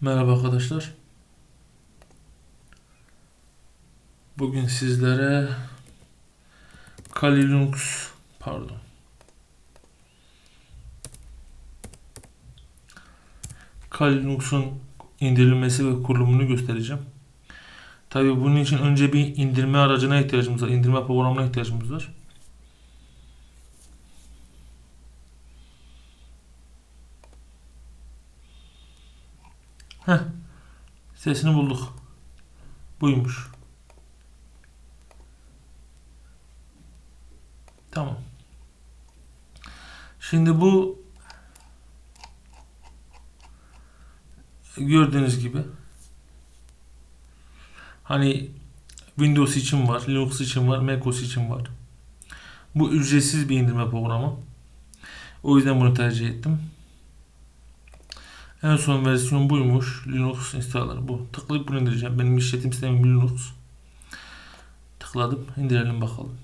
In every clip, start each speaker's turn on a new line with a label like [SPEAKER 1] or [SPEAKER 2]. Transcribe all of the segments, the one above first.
[SPEAKER 1] Merhaba arkadaşlar. Bugün sizlere Kali Linux pardon. Kali Linux'un indirilmesi ve kurulumunu göstereceğim. Tabii bunun için önce bir indirme aracına ihtiyacımız var. indirme programına ihtiyacımız var. Heh. Sesini bulduk. Buymuş. Tamam. Şimdi bu gördüğünüz gibi hani Windows için var, Linux için var, macOS için var. Bu ücretsiz bir indirme programı. O yüzden bunu tercih ettim. En son versiyon buymuş. Linux installer bu. Tıklayıp bunu indireceğim. Benim işletim sistemim Linux. Tıkladım. indirelim bakalım.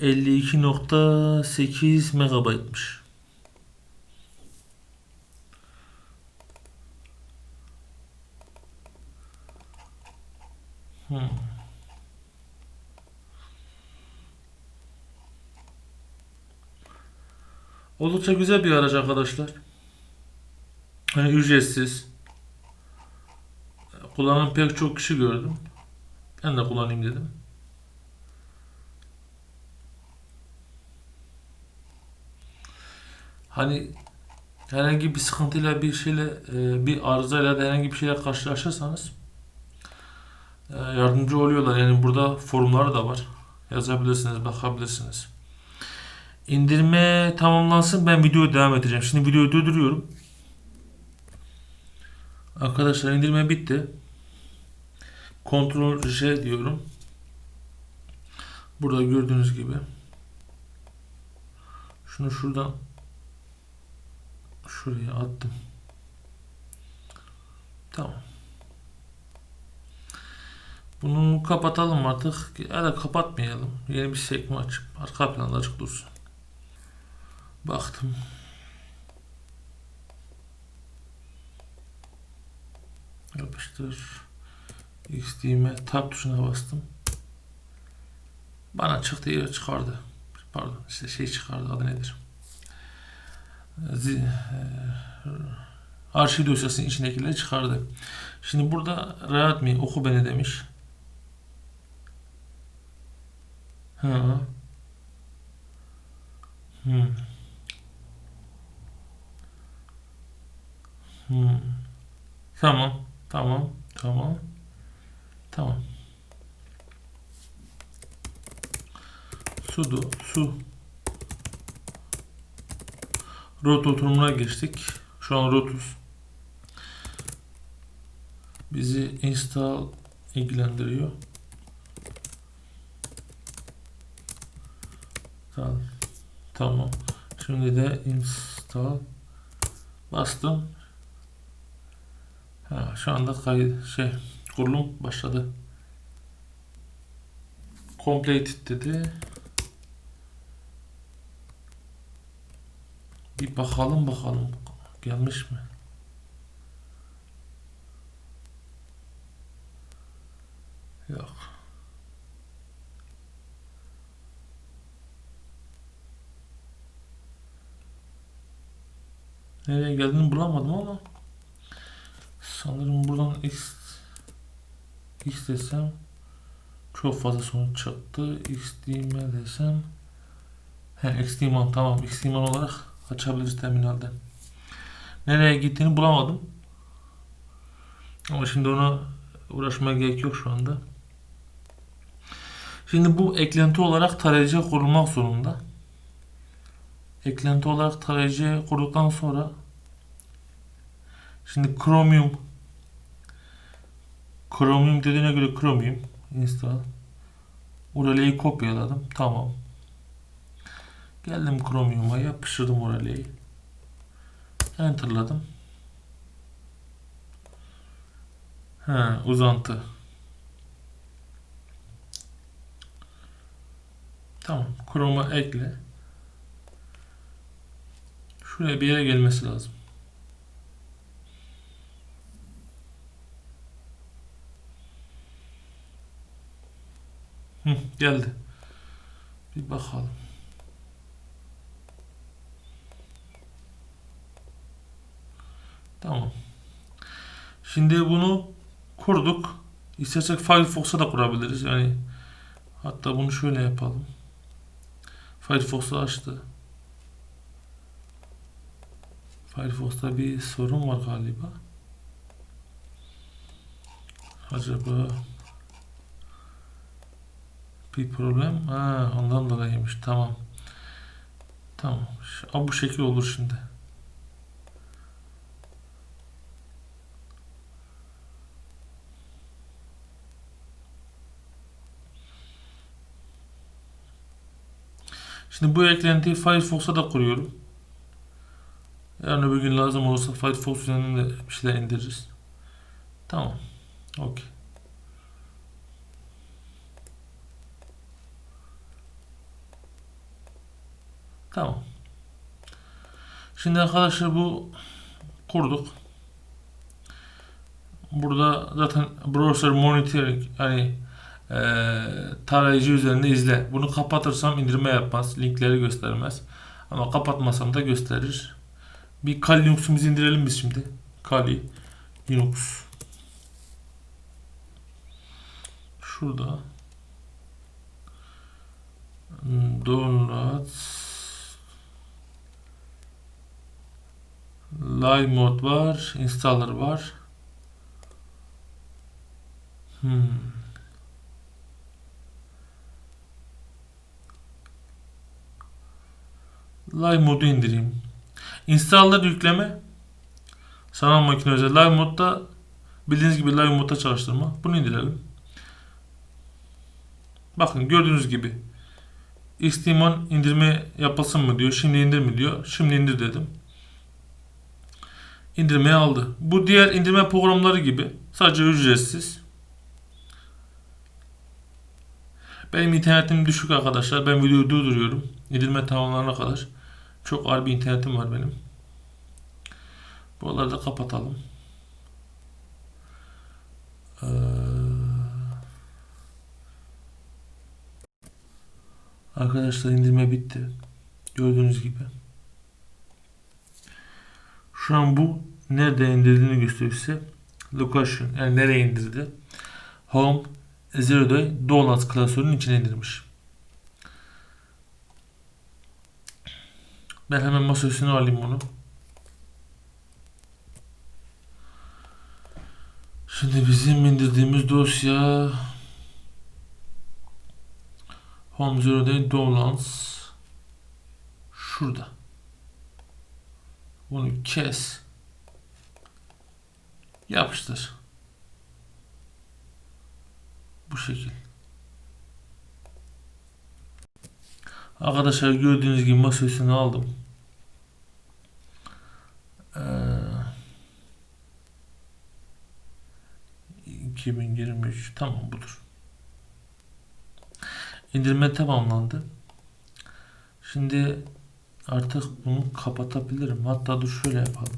[SPEAKER 1] 52.8 megabaytmış. Hmm. Oldukça güzel bir araç arkadaşlar. Hani ücretsiz. Kullanan pek çok kişi gördüm. Ben de kullanayım dedim. Hani herhangi bir sıkıntıyla bir şeyle e, bir arızayla da herhangi bir şeyle karşılaşırsanız e, yardımcı oluyorlar. Yani burada forumları da var. Yazabilirsiniz, bakabilirsiniz. İndirme tamamlansın. Ben videoya devam edeceğim. Şimdi videoyu durduruyorum. Arkadaşlar indirme bitti. Ctrl J diyorum. Burada gördüğünüz gibi. Şunu şuradan şuraya attım. Tamam. Bunu kapatalım artık. Ya da kapatmayalım. Yeni bir sekme açıp arka planda açık dursun. Baktım. Yapıştır. X'dime tab tuşuna bastım. Bana çıktı yere çıkardı. Pardon işte şey çıkardı adı nedir? Z e, arşiv dosyasının içindekileri çıkardı. Şimdi burada rahat mı oku beni demiş. Ha. Hmm. Hmm. Tamam. Tamam. Tamam. Tamam. Sudo su Rot oturumuna geçtik. Şu an rotus. Bizi install ilgilendiriyor. Tamam. Şimdi de install bastım. Ha, şu anda kayıt şey kurulum başladı. Completed dedi. Bir bakalım bakalım gelmiş mi? Yok. Nereye geldiğini bulamadım ama sanırım buradan X X desem çok fazla sonuç çıktı. XDM desem He, XDMan tamam. XDMan olarak açabiliriz terminalden. Nereye gittiğini bulamadım. Ama şimdi ona uğraşmaya gerek yok şu anda. Şimdi bu eklenti olarak tarayıcı kurulmak zorunda. Eklenti olarak tarayıcı kurduktan sonra şimdi Chromium Chromium dediğine göre Chromium install URL'yi kopyaladım. Tamam. Geldim Chromium'a yapıştırdım URL'yi. Enter'ladım. Ha, uzantı. Tamam. Chrome'a ekle. Şuraya bir yere gelmesi lazım. Hı, geldi. Bir bakalım. Tamam. Şimdi bunu kurduk. İstersek Firefox'a da kurabiliriz. Yani hatta bunu şöyle yapalım. Firefox'u açtı. Firefox'ta bir sorun var galiba. Acaba bir problem? Ha, ondan dolayıymış. Tamam. Tamam. Ş- Bu şekil olur şimdi. Şimdi bu eklentiyi Firefox'a da kuruyorum. Yarın öbür gün lazım olursa Firefox üzerinden de bir şeyler indiririz. Tamam. Okey. Tamam. Şimdi arkadaşlar bu kurduk. Burada zaten browser monitoring yani e, tarayıcı üzerinde izle. Bunu kapatırsam indirme yapmaz. Linkleri göstermez. Ama kapatmasam da gösterir. Bir Kali Linux'umuzu indirelim biz şimdi. Kali Linux. Şurada. Download Live mod var. Installer var. Hmm. Live modu indireyim. Installer yükleme. Sanal makine özel. Live modda bildiğiniz gibi live modda çalıştırma. Bunu indirelim. Bakın gördüğünüz gibi Xtimon indirme yapasın mı diyor. Şimdi indir mi diyor. Şimdi indir dedim. İndirmeye aldı. Bu diğer indirme programları gibi sadece ücretsiz. Benim internetim düşük arkadaşlar. Ben videoyu durduruyorum. İndirme tamamlanana kadar. Çok ağır bir internetim var benim. Buraları da kapatalım. Ee, Arkadaşlar indirme bitti. Gördüğünüz gibi. Şu an bu nerede indirdiğini gösteriyor size. Location yani nereye indirdi. Home Zero Day Donuts klasörünün içine indirmiş. Ben hemen masa üstüne alayım bunu. Şimdi bizim indirdiğimiz dosya Home Zero Day Downloads şurada. Bunu kes. Yapıştır. Bu şekil. Arkadaşlar gördüğünüz gibi masa üstüne aldım. Ee, 2023 tamam budur. İndirme tamamlandı. Şimdi artık bunu kapatabilirim. Hatta dur şöyle yapalım.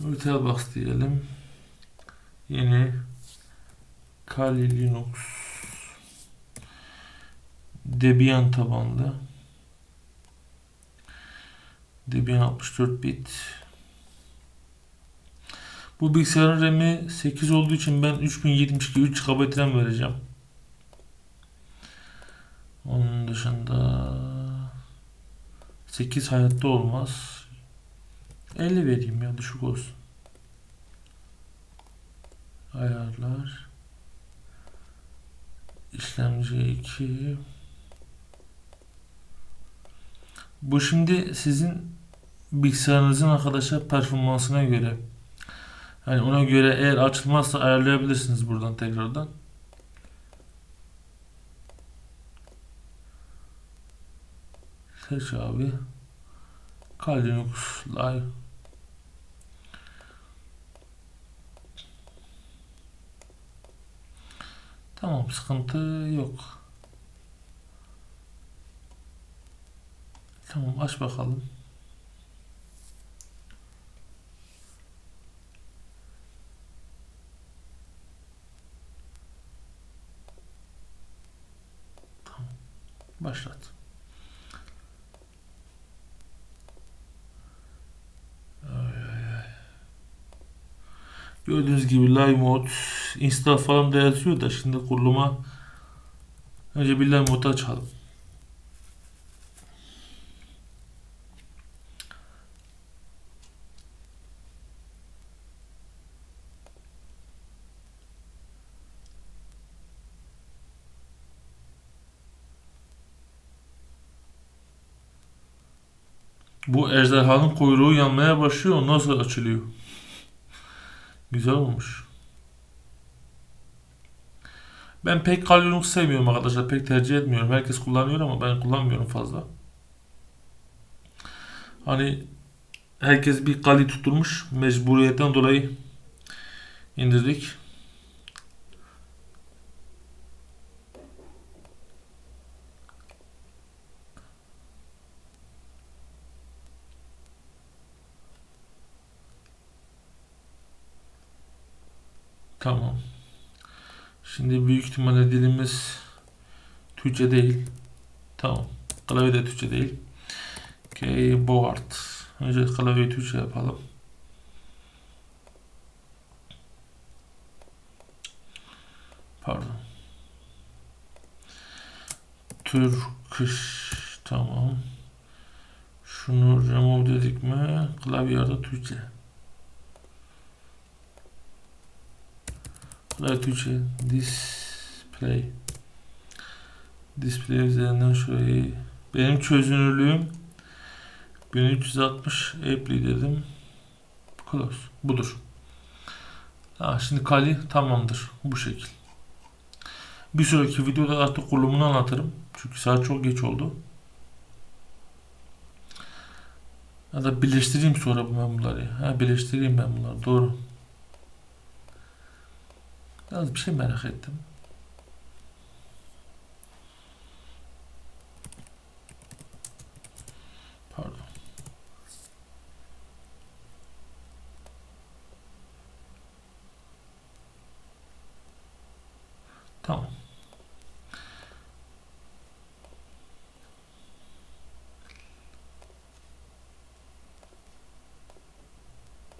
[SPEAKER 1] VirtualBox diyelim. Yeni Kali Linux Debian tabanlı Debian 64 bit bu bilgisayarın RAM'i 8 olduğu için ben 3072 3 GB RAM vereceğim. Onun dışında 8 hayatta olmaz. 50 vereyim ya düşük olsun. Ayarlar. İşlemci 2. Bu şimdi sizin bilgisayarınızın arkadaşlar performansına göre. Yani ona göre eğer açılmazsa ayarlayabilirsiniz buradan tekrardan. Seç abi. Kali Linux Live. Tamam sıkıntı yok. Tamam aç bakalım. Tamam. Başlat. Gördüğünüz gibi live mode install falan da yazıyor da şimdi kuruluma önce bir live mode açalım. Bu ejderhanın kuyruğu yanmaya başlıyor. Ondan sonra açılıyor. Güzel olmuş. Ben pek Kali Linux sevmiyorum arkadaşlar. Pek tercih etmiyorum. Herkes kullanıyor ama ben kullanmıyorum fazla. Hani herkes bir Kali tutturmuş. Mecburiyetten dolayı indirdik. Tamam. Şimdi büyük ihtimalle dilimiz Türkçe değil. Tamam. Klavye de Türkçe değil. Keyboard. Önce klavyeyi Türkçe yapalım. Pardon. Turkish. Tamam. Şunu remove dedik mi? Klavyede Türkçe. Klavye Türkçe. Display. Display üzerinden şurayı benim çözünürlüğüm 1360 Apply dedim. Close. Budur. Ha, şimdi Kali tamamdır. Bu şekil. Bir sonraki videoda artık kurulumunu anlatırım. Çünkü saat çok geç oldu. Ya da birleştireyim sonra ben bunları. Ha birleştireyim ben bunları. Doğru. Yalnız bir şey merak ettim. Pardon. Tamam.